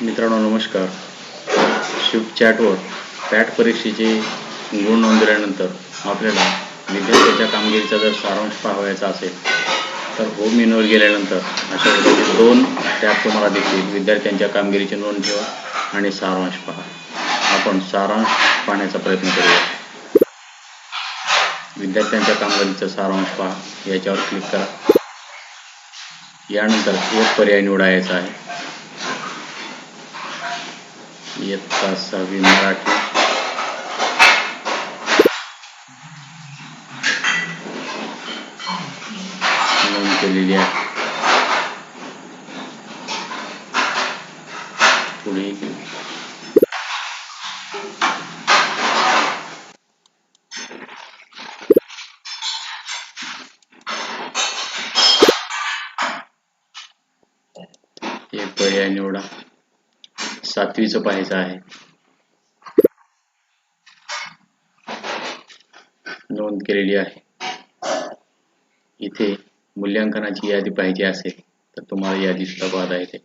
मित्रांनो नमस्कार. शिफ्ट चॅटवर पॅट परीक्षेचे गुण नोंदवल्यानंतर आपल्याला विद्यार्थ्याच्या कामगिरीचा जर सारांश पाहावयाचा असेल तर होम इनवर गेल्यानंतर अशा प्रकारचे दोन टॅब तुम्हाला देतील विद्यार्थ्यांच्या कामगिरीची नोंद ठेवा आणि सारांश पहा. आपण सारांश पाहण्याचा प्रयत्न करूया. विद्यार्थ्यांच्या कामगिरीचा सारांश पहा. याच्यावर क्लिक करा. यानंतर एक पर्याय निवडायचा आहे. इयत्ता सहावी मराठी नोंद केलेली आहे पुढे पर्याय निवडा सातवीचं पाहायचं आहे. नोंद केलेली आहे. इथे मूल्यांकनाची यादी पाहिजे असेल तर तुम्हाला यादी सुद्धा पाहता येते